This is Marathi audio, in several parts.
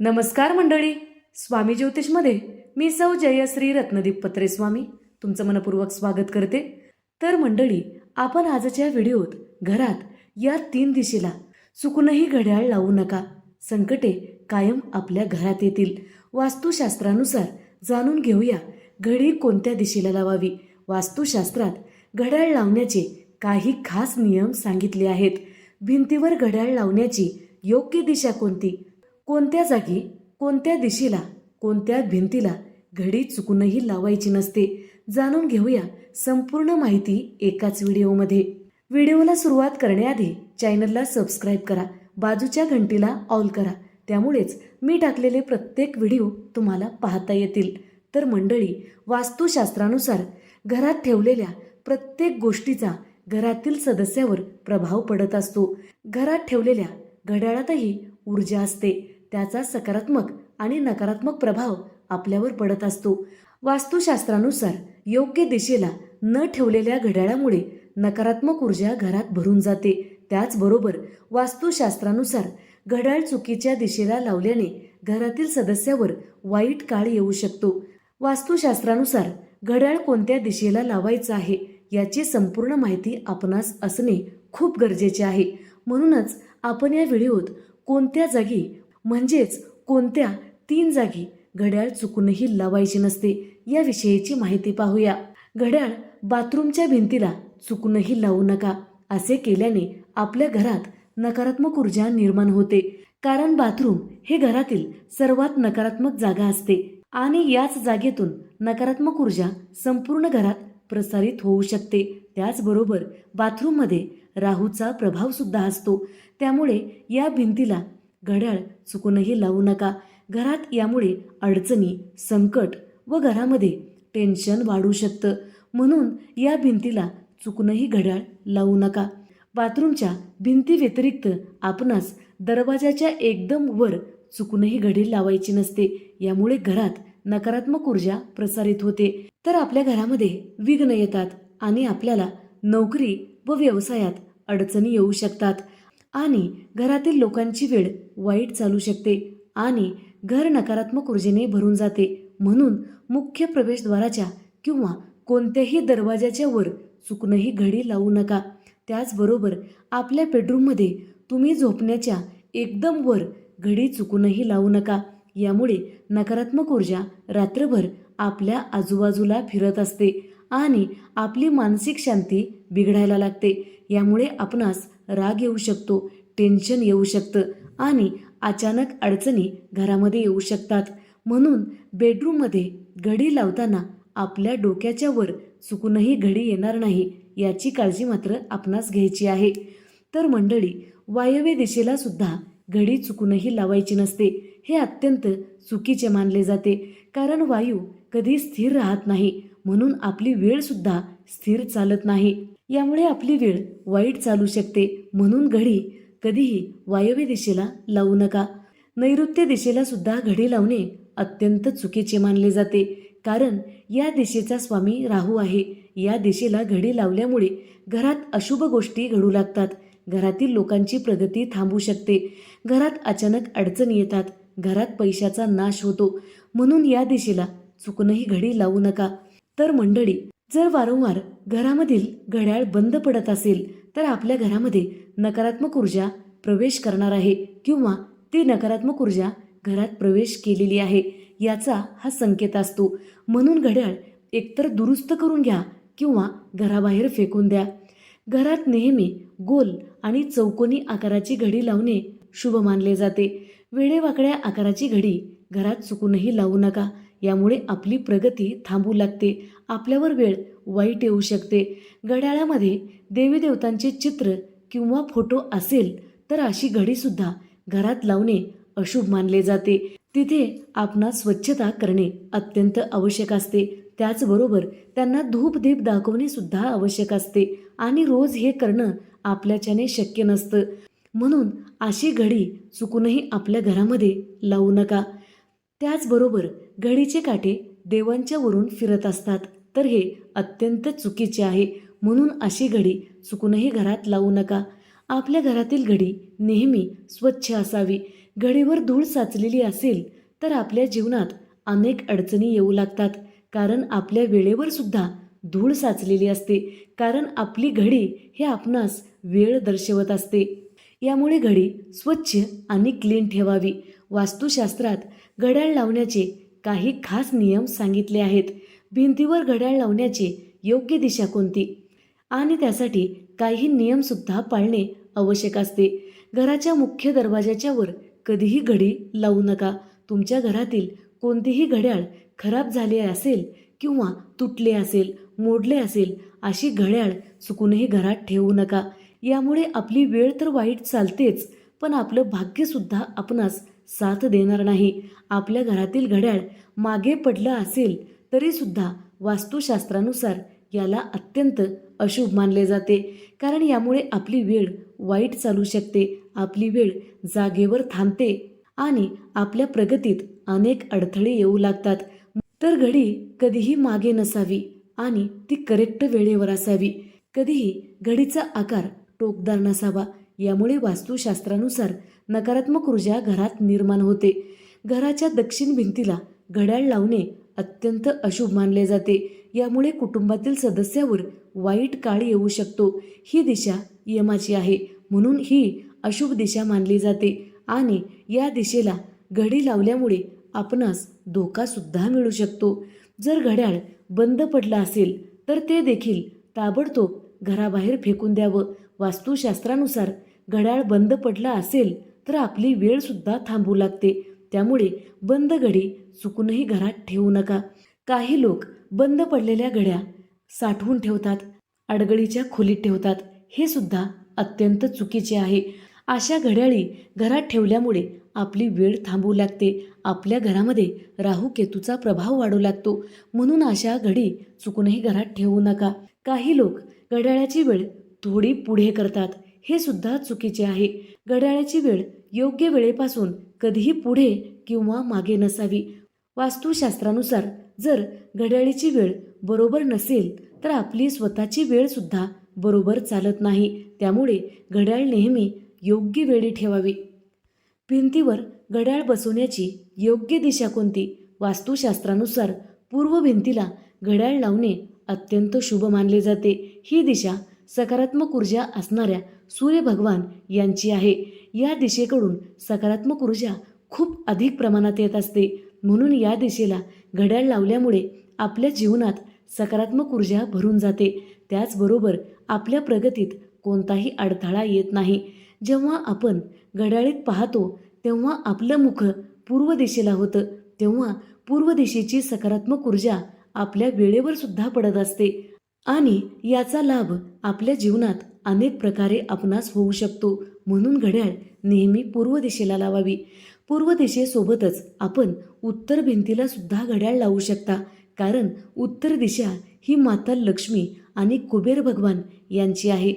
नमस्कार मंडळी. स्वामी ज्योतिषमध्ये मी सौ जयश्री रत्नदीप पत्रे स्वामी तुमचं मनपूर्वक स्वागत करते. तर मंडळी आपण आजच्या व्हिडिओत घरात या तीन दिशेला चुकूनही घड्याळ लावू नका. संकटे कायम आपल्या घरात येतील. वास्तुशास्त्रानुसार जाणून घेऊया घडी कोणत्या दिशेला लावावी. वास्तुशास्त्रात घड्याळ लावण्याचे काही खास नियम सांगितले आहेत. भिंतीवर घड्याळ लावण्याची योग्य दिशा कोणती? कोणत्या जागी कोणत्या दिशेला कोणत्या भिंतीला घडी चुकूनही लावायची नसते? जाणून घेऊया संपूर्ण माहिती एकाच व्हिडिओमध्ये. व्हिडिओला सुरुवात करण्याआधी चॅनलला सबस्क्राईब करा बाजूच्या घंटीला ऑल करा. त्यामुळेच मी टाकलेले प्रत्येक व्हिडिओ तुम्हाला पाहता येतील. तर मंडळी वास्तुशास्त्रानुसार घरात ठेवलेल्या प्रत्येक गोष्टीचा घरातील सदस्यावर प्रभाव पडत असतो. घरात ठेवलेल्या घड्याळातही ऊर्जा असते. त्याचा सकारात्मक आणि नकारात्मक प्रभाव आपल्यावर पडत असतो. वास्तुशास्त्रानुसार योग्य दिशेला न ठेवलेल्या घड्याळामुळे नकारात्मक ऊर्जा घरात भरून जाते. त्याचबरोबर वास्तुशास्त्रानुसार घड्याळ चुकीच्या दिशेला लावल्याने घरातील सदस्यावर वाईट काळ येऊ शकतो. वास्तुशास्त्रानुसार घड्याळ कोणत्या दिशेला लावायचं आहे याची संपूर्ण माहिती आपणास असणे खूप गरजेचे आहे. म्हणूनच आपण या व्हिडिओत कोणत्या जागी म्हणजेच कोणत्या तीन जागी घड्याळ चुकूनही लावायची नसते याविषयीची माहिती पाहूया. घड्याळ बाथरूमच्या भिंतीला चुकूनही लावू नका असे केल्याने आपल्या घरात नकारात्मक ऊर्जा निर्माण होते. कारण बाथरूम हे घरातील सर्वात नकारात्मक जागा असते आणि याच जागेतून नकारात्मक ऊर्जा संपूर्ण घरात प्रसारित होऊ शकते. त्याचबरोबर बाथरूममध्ये राहूचा प्रभाव सुद्धा असतो. त्यामुळे या भिंतीला घड्याळ चुकूनही लावू नका. घरात यामुळे अडचणी संकट व घरामध्ये टेन्शन वाढू शकतं. म्हणून या भिंतीला चुकूनही घड्याळ लावू नका. बाथरूमच्या भिंती व्यतिरिक्त आपणास दरवाजाच्या एकदम वर चुकूनही घडी लावायची नसते. यामुळे घरात नकारात्मक ऊर्जा प्रसारित होते. तर आपल्या घरामध्ये विघ्न येतात आणि आपल्याला नोकरी व व्यवसायात अडचणी येऊ शकतात. आणि घरातील लोकांची वेळ वाईट चालू शकते आणि घर नकारात्मक ऊर्जेने भरून जाते. म्हणून मुख्य प्रवेशद्वाराच्या किंवा कोणत्याही दरवाजाच्या वर चुकूनही घडी लावू नका. त्याचबरोबर आपल्या बेडरूममध्ये तुम्ही झोपण्याच्या एकदम वर घडी चुकूनही लावू नका. यामुळे नकारात्मक ऊर्जा रात्रभर आपल्या आजूबाजूला फिरत असते आणि आपली मानसिक शांती बिघडायला लागते. यामुळे आपणास राग येऊ शकतो टेन्शन येऊ शकतं आणि अचानक अडचणी घरामध्ये येऊ शकतात. म्हणून बेडरूममध्ये घडी लावताना आपल्या डोक्याच्या वर चुकूनही घडी येणार नाही याची काळजी मात्र आपणास घ्यायची आहे. तर मंडळी वायव्य दिशेला सुद्धा घडी चुकूनही लावायची नसते. हे अत्यंत चुकीचे मानले जाते. कारण वायू कधी स्थिर राहत नाही म्हणून आपली वेळसुद्धा स्थिर चालत नाही. यामुळे आपली वेळ वाईट चालू शकते. म्हणून घडी कधीही वायव्य दिशेला लावू नका. नैऋत्य दिशेला सुद्धा घडी लावणे अत्यंत चुकीचे मानले जाते. कारण या दिशेचा स्वामी राहू आहे. या दिशेला घडी लावल्यामुळे घरात अशुभ गोष्टी घडू लागतात. घरातील लोकांची प्रगती थांबू शकते. घरात अचानक अडचणी येतात. घरात पैशाचा नाश होतो. म्हणून या दिशेला चुकूनही घडी लावू नका. तर मंडळी जर वारंवार घरामधील घड्याळ बंद पडत असेल तर आपल्या घरामध्ये नकारात्मक ऊर्जा प्रवेश करणार आहे किंवा ती नकारात्मक ऊर्जा घरात प्रवेश केलेली आहे याचा हा संकेत असतो. म्हणून घड्याळ एकतर दुरुस्त करून घ्या किंवा घराबाहेर फेकून द्या. घरात नेहमी गोल आणि चौकोनी आकाराची घडी लावणे शुभ मानले जाते. वेडेवाकड्या आकाराची घडी घरात चुकूनही लावू नका. यामुळे आपली प्रगती थांबू लागते. आपल्यावर वेळ वाईट येऊ शकते. घड्याळामध्ये देवीदेवतांचे चित्र किंवा फोटो असेल तर अशी घडीसुद्धा घरात लावणे अशुभ मानले जाते. तिथे आपणास स्वच्छता करणे अत्यंत आवश्यक असते. त्याचबरोबर त्यांना धूपदीप दाखवणे सुद्धा आवश्यक असते आणि रोज हे करणं आपल्याच्याने शक्य नसतं. म्हणून अशी घडी चुकूनही आपल्या घरामध्ये लावू नका. त्याचबरोबर घडीचे काटे देवांच्या वरून फिरत असतात. तर हे अत्यंत चुकीचे आहे. म्हणून अशी घडी चुकूनही घरात लावू नका. आपल्या घरातील घडी नेहमी स्वच्छ असावी. घडीवर धूळ साचलेली असेल तर आपल्या जीवनात अनेक अडचणी येऊ लागतात. कारण आपल्या वेळेवर सुद्धा धूळ साचलेली असते. कारण आपली घडी हे आपणास वेळ दर्शवत असते. यामुळे घडी स्वच्छ आणि क्लीन ठेवावी. वास्तुशास्त्रात घड्याळ लावण्याचे काही खास नियम सांगितले आहेत. भिंतीवर घड्याळ लावण्याची योग्य दिशा कोणती? आणि त्यासाठी काही नियमसुद्धा पाळणे आवश्यक असते. घराच्या मुख्य दरवाजाच्या वर कधीही घडी लावू नका. तुमच्या घरातील कोणतीही घड्याळ खराब झाले असेल किंवा तुटले असेल मोडले असेल अशी घड्याळ चुकूनही घरात ठेवू नका. यामुळे आपली वेळ तर वाईट चालतेच पण आपलं भाग्यसुद्धा आपणास साथ देणार नाही. आपल्या घरातील घड्याळ मागे पडलं असेल तरीसुद्धा वास्तुशास्त्रानुसार याला अत्यंत अशुभ मानले जाते. कारण यामुळे आपली वेळ वाईट चालू शकते. आपली वेळ जागेवर थांबते आणि आपल्या प्रगतीत अनेक अडथळे येऊ लागतात. तर घडी कधीही मागे नसावी आणि ती करेक्ट वेळेवर असावी. कधीही घडीचा आकार टोकदार नसावा. यामुळे वास्तुशास्त्रानुसार नकारात्मक ऊर्जा घरात निर्माण होते. घराच्या दक्षिण भिंतीला घड्याळ लावणे अत्यंत अशुभ मानले जाते. यामुळे कुटुंबातील सदस्यावर वाईट काळ येऊ शकतो. ही दिशा यमाची आहे. म्हणून ही अशुभ दिशा मानली जाते आणि या दिशेला घडी लावल्यामुळे आपणास धोकासुद्धा मिळू शकतो. जर घड्याळ बंद पडलं असेल तर ते देखील ताबडतोब घराबाहेर फेकून द्यावं. वास्तुशास्त्रानुसार घड्याळ बंद पडला असेल तर आपली वेळसुद्धा थांबू लागते. त्यामुळे बंद घडी चुकूनही घरात ठेवू नका. काही लोक बंद पडलेल्या घड्या साठवून ठेवतात अडगळीच्या खोलीत ठेवतात. हे सुद्धा अत्यंत चुकीचे आहे. अशा घड्याळी घरात ठेवल्यामुळे आपली वेळ थांबू लागते. आपल्या घरामध्ये राहू केतूचा प्रभाव वाढू लागतो. म्हणून अशा घडी चुकूनही घरात ठेवू नका. काही लोक घड्याळाची वेळ थोडी पुढे करतात. हे सुद्धा चुकीचे आहे. घड्याळाची वेळ योग्य वेळेपासून कधीही पुढे किंवा मागे नसावी. वास्तुशास्त्रानुसार जर घड्याळीची वेळ बरोबर नसेल तर आपली स्वतःची वेळसुद्धा बरोबर चालत नाही. त्यामुळे घड्याळ नेहमी योग्य वेळी ठेवावी. भिंतीवर घड्याळ बसवण्याची योग्य दिशा कोणती? वास्तुशास्त्रानुसार पूर्व भिंतीला घड्याळ लावणे अत्यंत शुभ मानले जाते. ही दिशा सकारात्मक ऊर्जा असणाऱ्या सूर्य भगवान यांची आहे. या दिशेकडून सकारात्मक ऊर्जा खूप अधिक प्रमाणात येत असते. म्हणून या दिशेला घड्याळ लावल्यामुळे आपल्या जीवनात सकारात्मक ऊर्जा भरून जाते. त्याचबरोबर आपल्या प्रगतीत कोणताही अडथळा येत नाही. जेव्हा आपण घड्याळीत पाहतो तेव्हा आपलं मुख पूर्व दिशेला होतं. तेव्हा पूर्व दिशेची सकारात्मक ऊर्जा आपल्या वेळेवर सुद्धा पडत असते. आणि याचा लाभ आपल्या जीवनात अनेक प्रकारे आपणास होऊ शकतो. म्हणून घड्याळ नेहमी पूर्व दिशेला लावावी. पूर्व दिशेसोबतच आपण उत्तर भिंतीला सुद्धा घड्याळ लावू शकता. कारण उत्तर दिशा ही माता लक्ष्मी आणि कुबेर भगवान यांची आहे.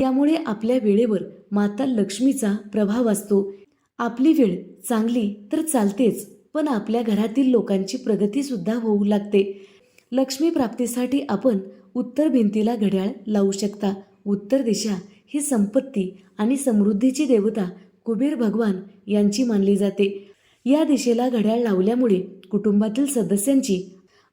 त्यामुळे आपल्या वेळेवर माता लक्ष्मीचा प्रभाव असतो. आपली वेळ चांगली तर चालतेच पण आपल्या घरातील लोकांची प्रगतीसुद्धा होऊ लागते. लक्ष्मी प्राप्तीसाठी आपण उत्तर भिंतीला घड्याळ लावू शकता. उत्तर दिशा ही संपत्ती आणि समृद्धीची देवता कुबेर भगवान यांची मानली जाते. या दिशेला घड्याळ लावल्यामुळे कुटुंबातील सदस्यांची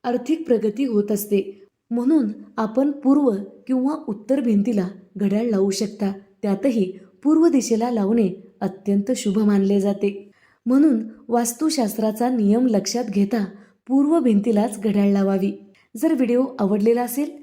आर्थिक प्रगती होत असते. म्हणून आपण पूर्व किंवा उत्तर भिंतीला घड्याळ लावू शकता. त्यातही पूर्व दिशेला लावणे अत्यंत शुभ मानले जाते. म्हणून वास्तुशास्त्राचा नियम लक्षात घेता पूर्व भिंतीलाच घड्याळ लावावी. जर व्हिडिओ आवडलेला असेल